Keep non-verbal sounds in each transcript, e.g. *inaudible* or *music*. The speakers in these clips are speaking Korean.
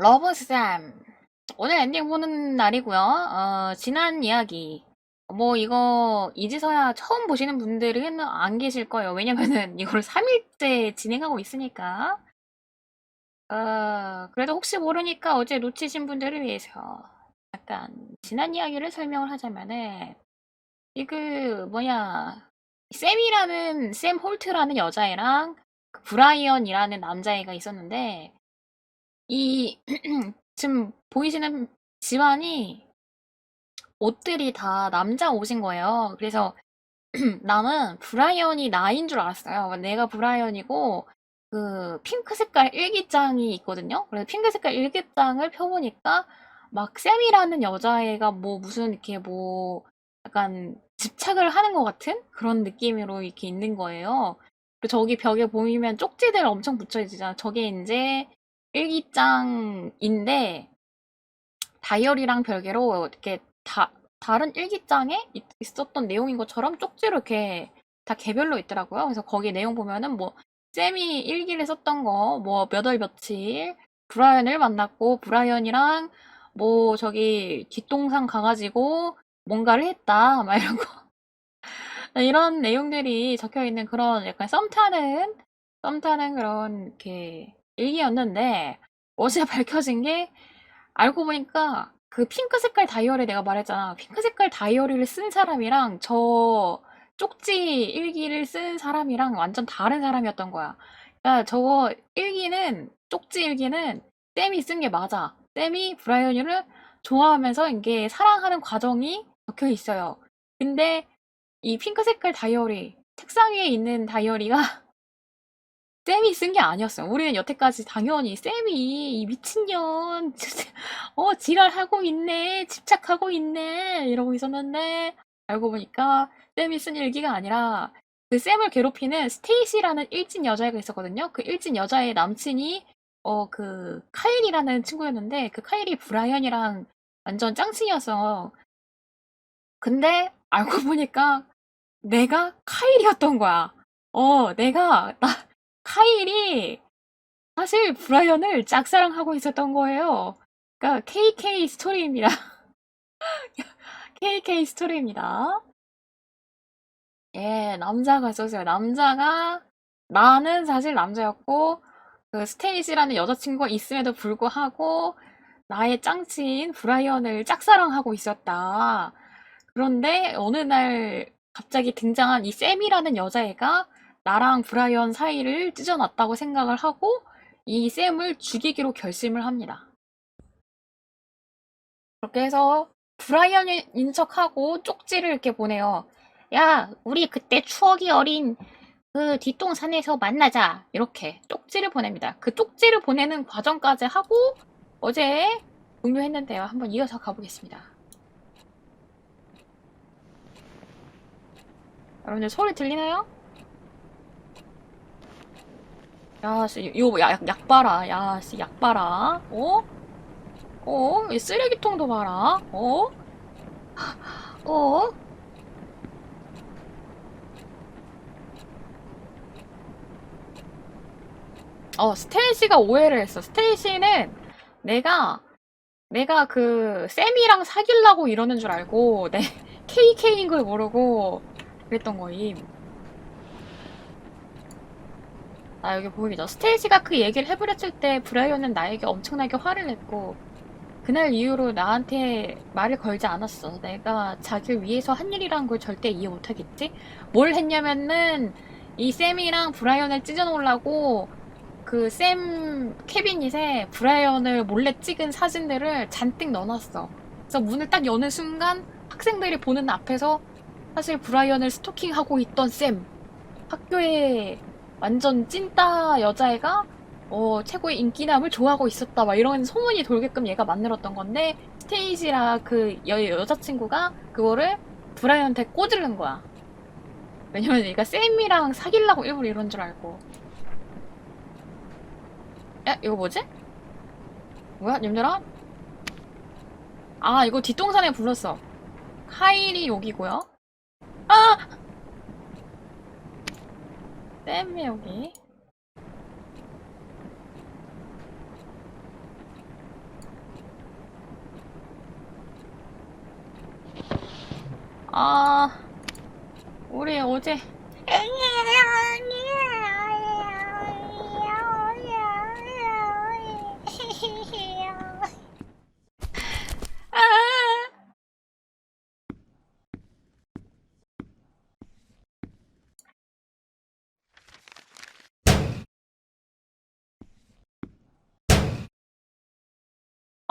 러브쌤. 오늘 엔딩 보는 날이고요. 어, 지난 이야기. 뭐, 이거, 이제서야 처음 보시는 분들은 안 계실 거예요. 왜냐면은, 이걸 3일째 진행하고 있으니까. 어, 그래도 혹시 모르니까 어제 놓치신 분들을 위해서, 약간, 지난 이야기를 설명을 하자면은, 이그, 뭐냐, 샘이라는, 샘 홀트라는 여자애랑, 그 브라이언이라는 남자애가 있었는데, 이 *clears throat* 지금 보이시는 집안이 옷들이 다 남자 옷인 거예요. 그래서 *clears throat* 나는 브라이언이 나인 줄 알았어요. 내가 브라이언이고 그 핑크 색깔 일기장이 있거든요. 그래서 핑크 색깔 일기장을 펴보니까 막 샘이라는 여자애가 뭐 무슨 이렇게 뭐 약간 집착을 하는 것 같은 그런 느낌으로 이렇게 있는 거예요. 저기 벽에 보이면 쪽지들 엄청 붙여 있잖아. 저게 이제 일기장인데 다이어리랑 별개로 이렇게 다 다른 일기장에 있, 있었던 내용인 것처럼 쪽지로 이렇게 다 개별로 있더라고요. 그래서 거기 내용 보면은 뭐 쌤이 일기를 썼던 거 뭐 몇 월 며칠 브라이언을 만났고 브라이언이랑 뭐 저기 뒷동산 가가지고 뭔가를 했다 *laughs* 막 이런 거 이런 내용들이 적혀 있는 그런 약간 썸 타는 썸 타는 그런 이렇게 일기였는데 어제 *laughs* 밝혀진 게 알고 보니까 그 핑크 색깔 다이어리 내가 말했잖아. 핑크 색깔 다이어리를 쓴 사람이랑 저 쪽지 일기를 쓴 사람이랑 완전 다른 사람이었던 거야. 그러니까 저거 일기는 쪽지 일기는 쌤이 쓴 게 맞아. 쌤이 브라이언이를 좋아하면서 이게 사랑하는 과정이 적혀 있어요. 근데 이 핑크 색깔 다이어리 책상 위에 있는 다이어리가 *laughs* 쌤이 쓴 게 아니었어요. 우리는 여태까지 당연히 쌤이 이 미친년 *laughs* 어 지랄하고 있네 집착하고 있네 이러고 있었는데 알고 보니까 쌤이 쓴 일기가 아니라 그 쌤을 괴롭히는 스테이시라는 일진 여자애가 있었거든요. 그 일진 여자의 남친이 어 그 카일이라는 친구였는데 그 카일이 브라이언이랑 완전 짱친이었어. 근데 알고 보니까 내가 카일이었던 거야. 어, 내가 나 카일이 사실 브라이언을 짝사랑하고 있었던 거예요. 그러니까 KK 스토리입니다. *laughs* KK 스토리입니다. 예, 남자가 있었어요. 남자가 나는 사실 남자였고 그 스테이시라는 여자친구가 있음에도 불구하고 나의 짱친 브라이언을 짝사랑하고 있었다. 그런데 어느 날 갑자기 등장한 이 샘이라는 여자애가 나랑 브라이언 사이를 찢어놨다고 생각을 하고 이 샘을 죽이기로 결심을 합니다. 그렇게 해서 브라이언인 척하고 쪽지를 이렇게 보내요. 야, 우리 그때 추억이 어린 그 뒷동산에서 만나자. 이렇게 쪽지를 보냅니다. 그 쪽지를 보내는 과정까지 하고 어제 종료했는데요. 한번 이어서 가보겠습니다. 여러분들 소리 들리나요? 야, 씨, 이거 약, 약 봐라. 야, 씨, 약 봐라. 어? 어? 이 쓰레기통도 봐라. 어? 어? 어, 스테이시가 오해를 했어. 스테이시는 내가, 내가 그, 쌤이랑 사귀려고 이러는 줄 알고, 내 *laughs* KK인 걸 모르고, 그랬던 거임. 아, 여기 보이죠? 스테이지가 그 얘기를 해버렸을 때 브라이언은 나에게 엄청나게 화를 냈고 그날 이후로 나한테 말을 걸지 않았어. 내가 자기를 위해서 한 일이란 걸 절대 이해 못하겠지? 뭘 했냐면은 이 샘이랑 브라이언을 찢어놓으려고 그 샘 캐비닛에 브라이언을 몰래 찍은 사진들을 잔뜩 넣어놨어. 그래서 문을 딱 여는 순간 학생들이 보는 앞에서 사실 브라이언을 스토킹하고 있던 샘 학교에 완전 찐따 여자애가 어, 최고의 인기남을 좋아하고 있었다. 막 이런 소문이 돌게끔 얘가 만들었던 건데 스테이지라 그 여, 여자친구가 그거를 브라이언한테 꼬지른 거야. 왜냐면 얘가 쌤이랑 사귈라고 일부러 이런 줄 알고. 야 이거 뭐지? 뭐야? 님들아? 아 이거 뒷동산에 불렀어. 카일이 여기고요. 아! 땜 여기? 아 우리 어제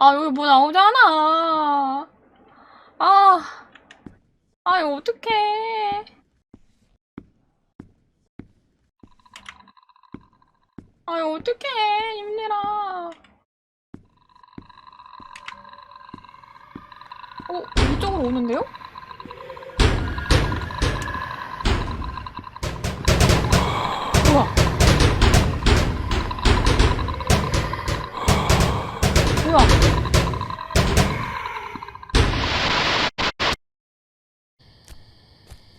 아, 여기 뭐 나오잖아. 아, 아, 이거 어떡해. 아, 이거 어떡해, 힘내라. 어, 이쪽으로 오는데요? 뭐야?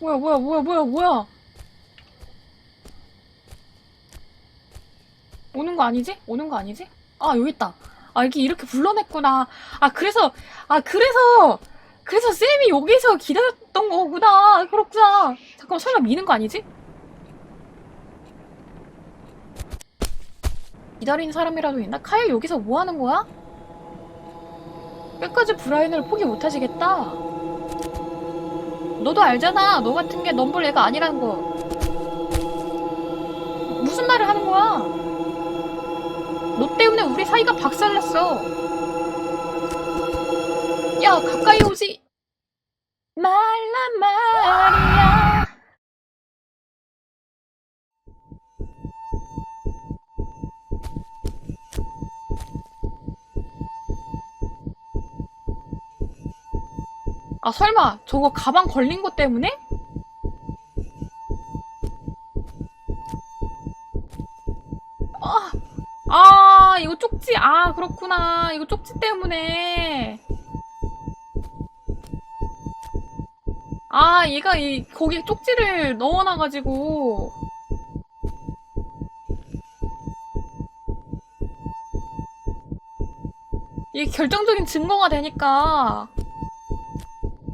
뭐야, 뭐야, 뭐야, 뭐야, 뭐야? 오는 거 아니지? 오는 거 아니지? 아, 여기 있다. 아, 이게 이렇게 불러냈구나. 아, 그래서, 아, 그래서, 그래서 쌤이 여기서 기다렸던 거구나. 그렇구나. 잠깐만, 설마 미는 거 아니지? 기다리는 사람이라도 있나? 카일 여기서 뭐 하는 거야? 끝까지 브라이언을 포기 못 하시겠다. 너도 알잖아. 너 같은 게 넘볼 애가 아니라는 거. 무슨 말을 하는 거야? 너 때문에 우리 사이가 박살났어. 야, 가까이 오지. 말란 말 아, 설마 저거 가방 걸린 것 때문에? 아, 아, 이거 쪽지, 아, 그렇구나. 이거 쪽지 때문에. 아, 얘가 이, 거기 쪽지를 넣어놔가지고. 이게 결정적인 증거가 되니까.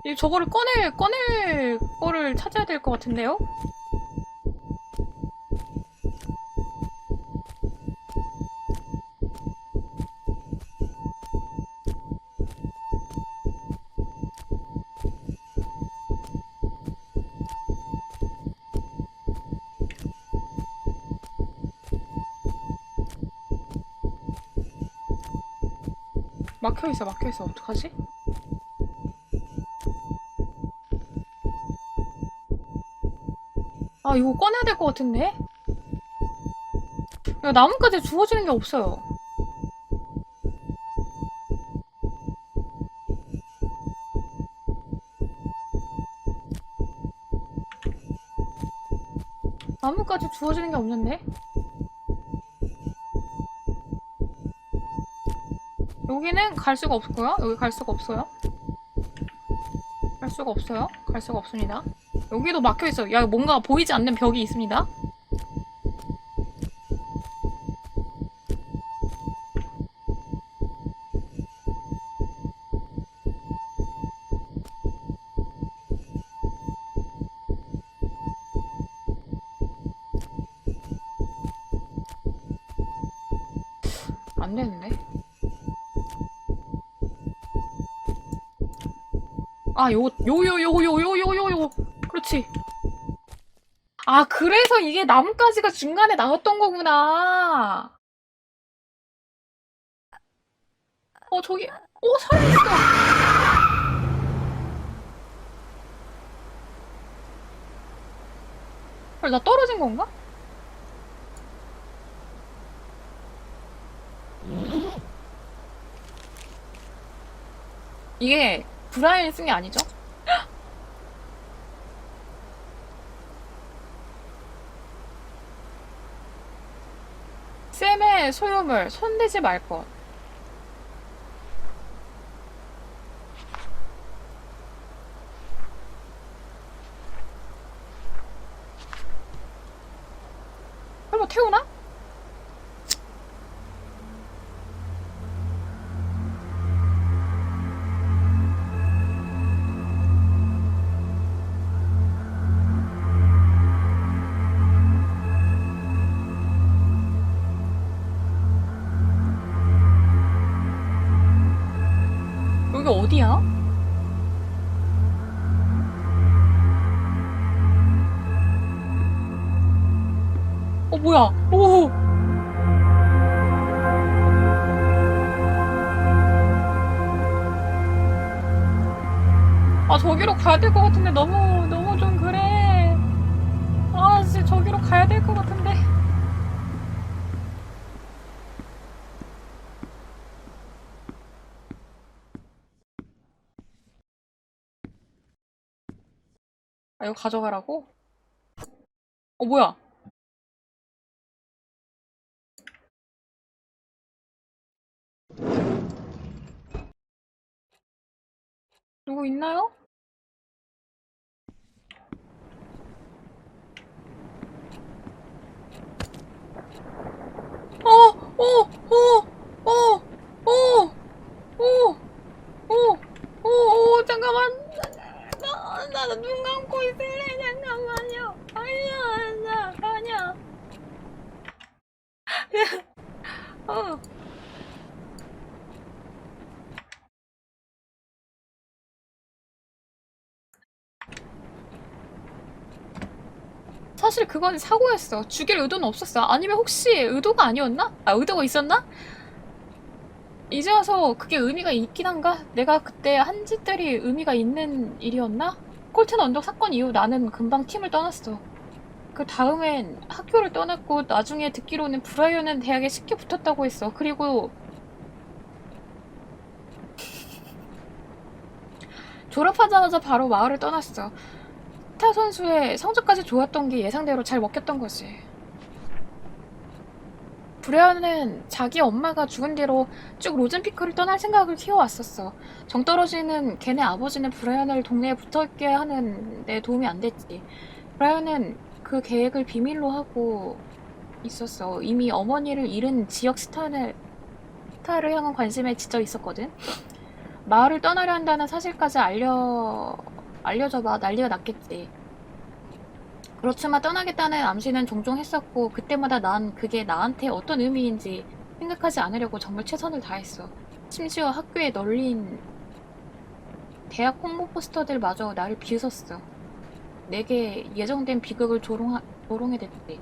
이 저거를 꺼낼, 꺼낼 거를 찾아야 될 것 같은데요? 막혀있어, 막혀있어. 어떡하지? 아, 이거 꺼내야 될 것 같은데? 이거 나뭇가지 주워지는 게 없어요. 나뭇가지 주워지는 게 없는데? 여기는 갈 수가 없고요. 여기 갈 수가 없어요. 갈 수가 없어요. 갈 수가 없습니다. 여기도 막혀 있어요. 야, 뭔가 보이지 않는 벽이 있습니다. 안 되는데. 아, 요, 요, 요, 요, 요, 요, 요, 요, 요. 그렇지. 아, 그래서 이게 나뭇가지가 중간에 나왔던 거구나. 어, 저기, 어, 사람 있어. 헐, 나 떨어진 건가? 이게 쓴게 아니죠? 소유물 손대지 말 것. 어디야? 어 뭐야? 오! 아 저기로 가야 될 것 같은데 너무 너무 좀 그래. 아 진짜 저기로 가야 될 것 같은데. 아 이거 가져가라고? 어 뭐야? 누구 있나요? 어, 어, 어, 어, 어, 어, 어, 어, 어, 잠깐만. 나, 나, 나눈 감고 있을래. 잠깐만요. 아니야, 아니야, 아니야. 어. 사실 그건 사고였어. 죽일 의도는 없었어. 아니면 혹시 의도가 아니었나? 아, 의도가 있었나? 이제 와서 그게 의미가 있긴 한가? 내가 그때 한 짓들이 의미가 있는 일이었나? 콜튼 언덕 사건 이후 나는 금방 팀을 떠났어. 그 다음엔 학교를 떠났고 나중에 듣기로는 브라이언은 대학에 쉽게 붙었다고 했어. 그리고 졸업하자마자 바로 마을을 떠났어. 스타 선수의 성적까지 좋았던 게 예상대로 잘 먹혔던 거지. 브레아는 자기 엄마가 죽은 뒤로 쭉 로젠피크를 떠날 생각을 키워왔었어. 정 떨어지는 걔네 아버지는 브라이언을 동네에 붙어있게 하는 데 도움이 안 됐지. 브라이언은 그 계획을 비밀로 하고 있었어. 이미 어머니를 잃은 지역 스타를, 스타를 향한 관심에 지쳐 있었거든. 마을을 떠나려 한다는 사실까지 알려 알려줘봐 난리가 났겠지. 그렇지만 떠나겠다는 암시는 종종 했었고 그때마다 난 그게 나한테 어떤 의미인지 생각하지 않으려고 정말 최선을 다했어. 심지어 학교에 널린 대학 홍보 포스터들마저 나를 비웃었어. 내게 예정된 비극을 조롱하, 조롱해 댔지.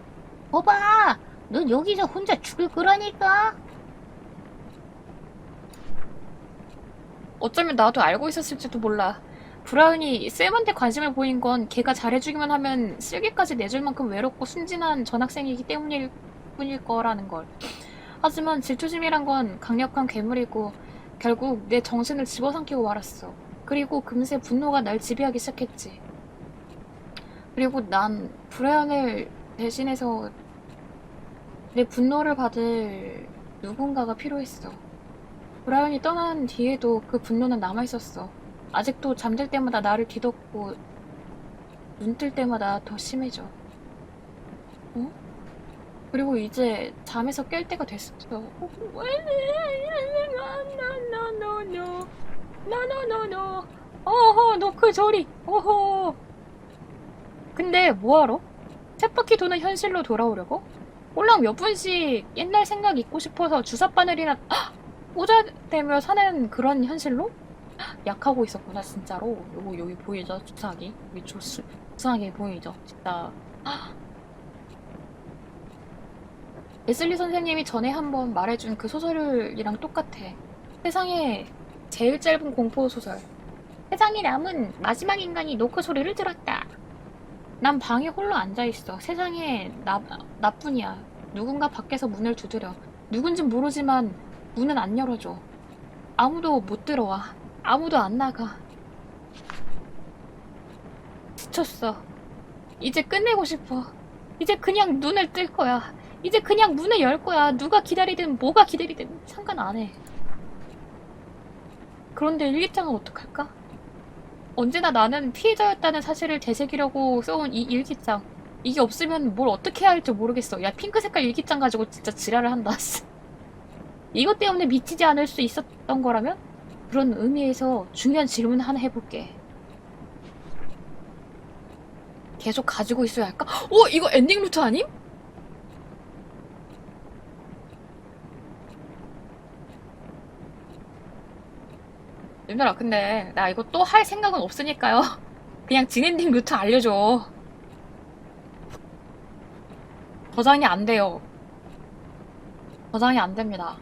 거봐! 넌 여기서 혼자 죽을 거라니까? 어쩌면 나도 알고 있었을지도 몰라. 브라운이 쌤한테 관심을 보인 건 걔가 잘해주기만 하면 쓸개까지 내줄 만큼 외롭고 순진한 전학생이기 때문일 뿐일 거라는 걸. 하지만 질투심이란 건 강력한 괴물이고 결국 내 정신을 집어삼키고 말았어. 그리고 금세 분노가 날 지배하기 시작했지. 그리고 난 브라운을 대신해서 내 분노를 받을 누군가가 필요했어. 브라운이 떠난 뒤에도 그 분노는 남아있었어. 아직도 잠들 때마다 나를 뒤덮고 눈 뜰 때마다 더 심해져. 어? 그리고 이제 잠에서 깰 때가 됐어. 나나나나나나나나나나 어허 너그 저리 어허 근데 뭐하러? 쳇바퀴 도는 현실로 돌아오려고? 꼴랑 몇 분씩 옛날 생각 잊고 싶어서 주사바늘이나 꽂아대며 사는 그런 현실로? 약하고 있었구나 진짜로. 요거 여기 보이죠? 주사기? 여기 주스 주사기 보이죠? 진짜. *gasps* 레슬리 선생님이 전에 한번 말해준 그 소설이랑 똑같아. 세상에 제일 짧은 공포 소설. 세상에 남은 마지막 인간이 노크 소리를 들었다. 난 방에 홀로 앉아있어. 세상에 나, 나뿐이야. 누군가 밖에서 문을 두드려. 누군진 모르지만 문은 안 열어줘. 아무도 못 들어와 아무도 안 나가. 지쳤어. 이제 끝내고 싶어. 이제 그냥 눈을 뜰 거야. 이제 그냥 문을 열 거야. 누가 기다리든 뭐가 기다리든 상관 안 해. 그런데 일기장은 어떡할까? 언제나 나는 피해자였다는 사실을 되새기려고 써온 이 일기장. 이게 없으면 뭘 어떻게 해야 할지 모르겠어. 야, 핑크 색깔 일기장 가지고 진짜 지랄을 한다. *laughs* 이것 때문에 미치지 않을 수 있었던 거라면? 그런 의미에서 중요한 질문 하나 해볼게. 계속 가지고 있어야 할까? 어, 이거 엔딩 루트 아님? 님들아 근데 나 이거 또 할 생각은 없으니까요 *laughs* 그냥 진엔딩 루트 알려줘 저장이 안 돼요 저장이 안 됩니다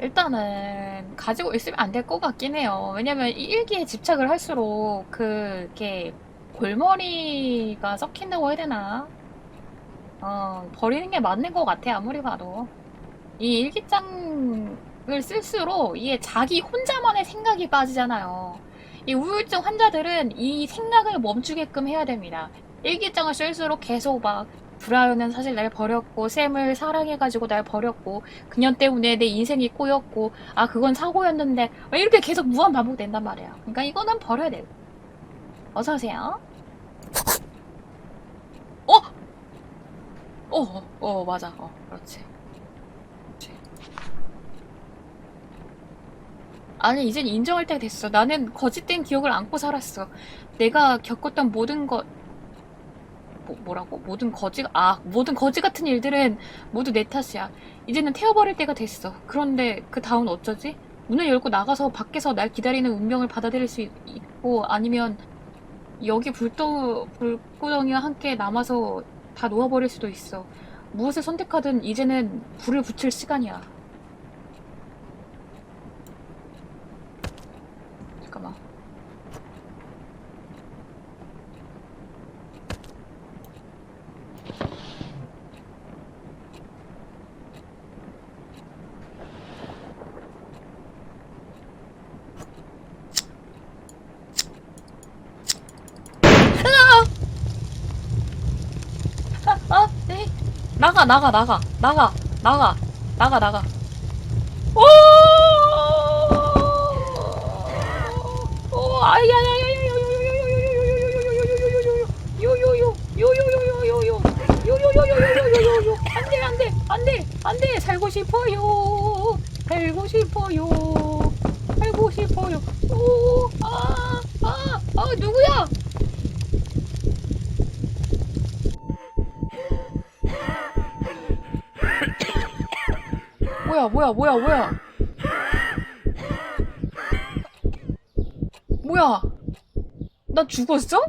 일단은 가지고 있으면 안 될 것 같긴 해요. 왜냐면 이 일기에 집착을 할수록 그 이렇게 골머리가 썩힌다고 해야 되나? 어, 버리는 게 맞는 것 같아, 아무리 봐도. 이 일기장을 쓸수록 이게 자기 혼자만의 생각이 빠지잖아요. 이 우울증 환자들은 이 생각을 멈추게끔 해야 됩니다. 일기장을 쓸수록 계속 막 브라이언은 사실 날 버렸고 샘을 사랑해가지고 날 버렸고 그년 때문에 내 인생이 꼬였고 아 그건 사고였는데 이렇게 계속 무한 반복된단 말이야. 그러니까 이거는 버려야 돼 어서 오세요. 어? 어, 어, 어 맞아. 어 그렇지. 그렇지. 아니 이젠 인정할 때가 됐어. 나는 거짓된 기억을 안고 살았어. 내가 겪었던 모든 것 뭐, 뭐라고? 모든 거지, 아, 모든 거지 같은 일들은 모두 내 탓이야. 이제는 태워버릴 때가 됐어. 그런데 그 다음은 어쩌지? 문을 열고 나가서 밖에서 날 기다리는 운명을 받아들일 수 있- 있고 아니면 여기 불도, 불구덩이와 함께 남아서 다 놓아버릴 수도 있어. 무엇을 선택하든 이제는 불을 붙일 시간이야. 나가 나가 나가 나가 나가 나가 오! 오 아야야야 안돼 안돼 안돼 안돼 살고 싶어요 살고 싶어요 살고 싶어요 오아아아 누구야 뭐야, 뭐야, 뭐야, 뭐야. 나 죽었어?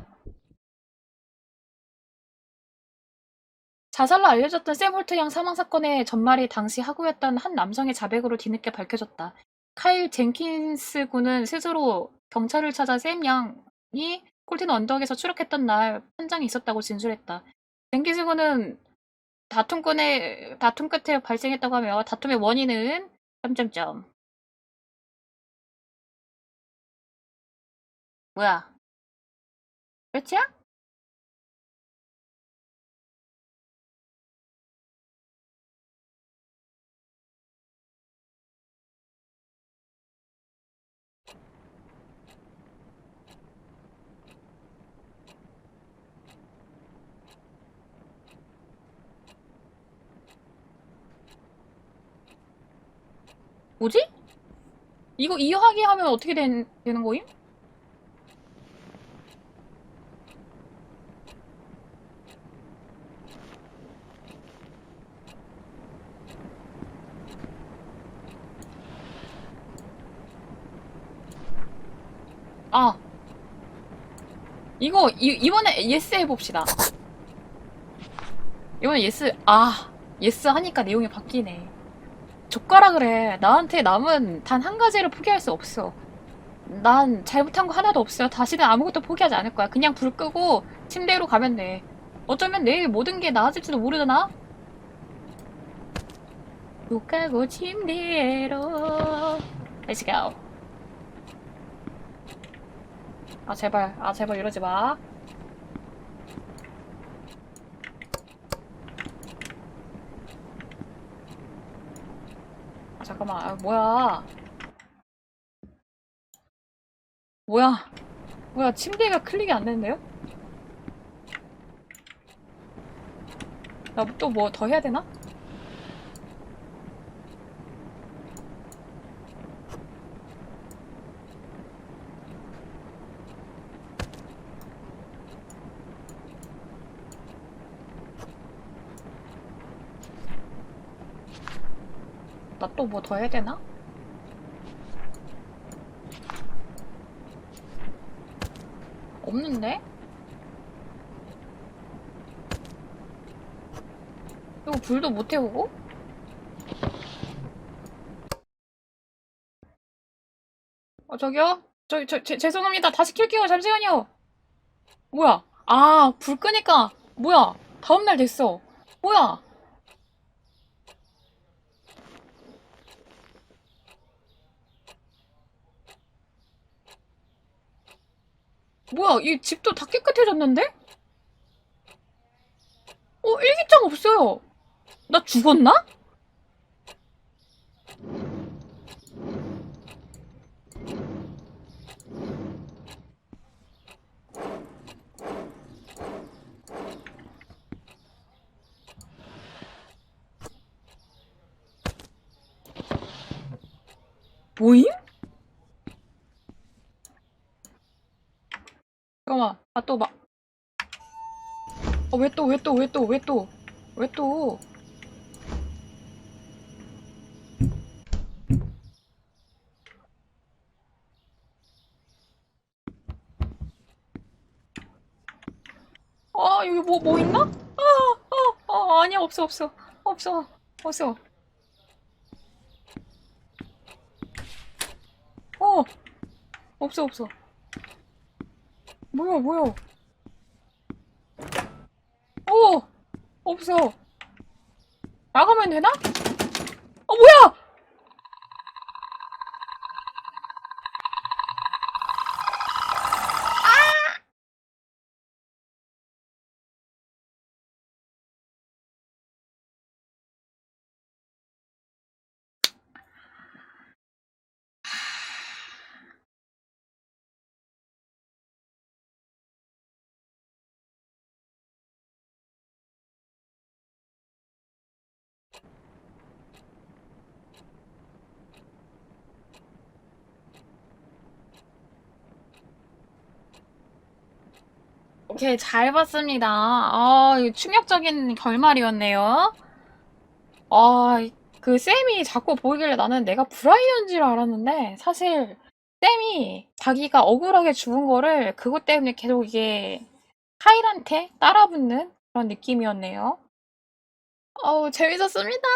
자살로 알려졌던 세볼트 양 사망 사건의 전말이 당시 하구였던 한 남성의 자백으로 뒤늦게 밝혀졌다. 카일 젠킨스 군은 스스로 경찰을 찾아 샘 양이 콜틴 언덕에서 추락했던 날 현장에 있었다고 진술했다. 젠킨스 군은 다툼 끝에 다툼 끝에 발생했다고 하며 다툼의 원인은 점점점 뭐야? 끝이야? 뭐지? 이거 이해하게 하면 어떻게 된, 되는 거임? 아. 이거, 이, 이번에 예스 해봅시다. 이번에 예스, 아. 예스 하니까 내용이 바뀌네. 족가라 그래. 나한테 남은 단 한 가지를 포기할 수 없어. 난 잘못한 거 하나도 없어요. 다시는 아무것도 포기하지 않을 거야. 그냥 불 끄고 침대로 가면 돼. 어쩌면 내일 모든 게 나아질지도 모르잖아? 못 가고 침대로. Let's go. 아, 제발. 아, 제발 이러지 마. 아, 잠깐만. 아, 뭐야. 뭐야. 뭐야, 침대가 클릭이 안 되는데요? 나 또 뭐 더 해야 되나? 뭐 더 해야 되나? 없는데? 이거 불도 못 태우고? 어, 저기요? 저, 저, 제, 죄송합니다. 다시 킬게요. 잠시만요. 뭐야? 아, 불 끄니까, 뭐야? 다음날 됐어. 뭐야? 뭐야? 이 집도 다 깨끗해졌는데? 어, 일기장 없어요. 나 죽었나? 뭐임? 잠깐만. 아, 또 막. 어, 왜 또, 왜 또, 왜 또, 왜 또, 왜 또. 아, 여기 뭐, 뭐 있나? 아, 아, 아, 아니야, 없어, 없어. 없어, 없어. 어, 없어, 없어. 뭐야, 뭐야. 어, 없어. 나가면 되나? 어, 뭐야! 오케이, 잘 봤습니다. 아, 충격적인 결말이었네요. 아, 그 쌤이 자꾸 보이길래 나는 내가 브라이언인 줄 알았는데, 사실 쌤이 자기가 억울하게 죽은 거를 그것 때문에 계속 이게 카일한테 따라붙는 그런 느낌이었네요. 어우, 재밌었습니다.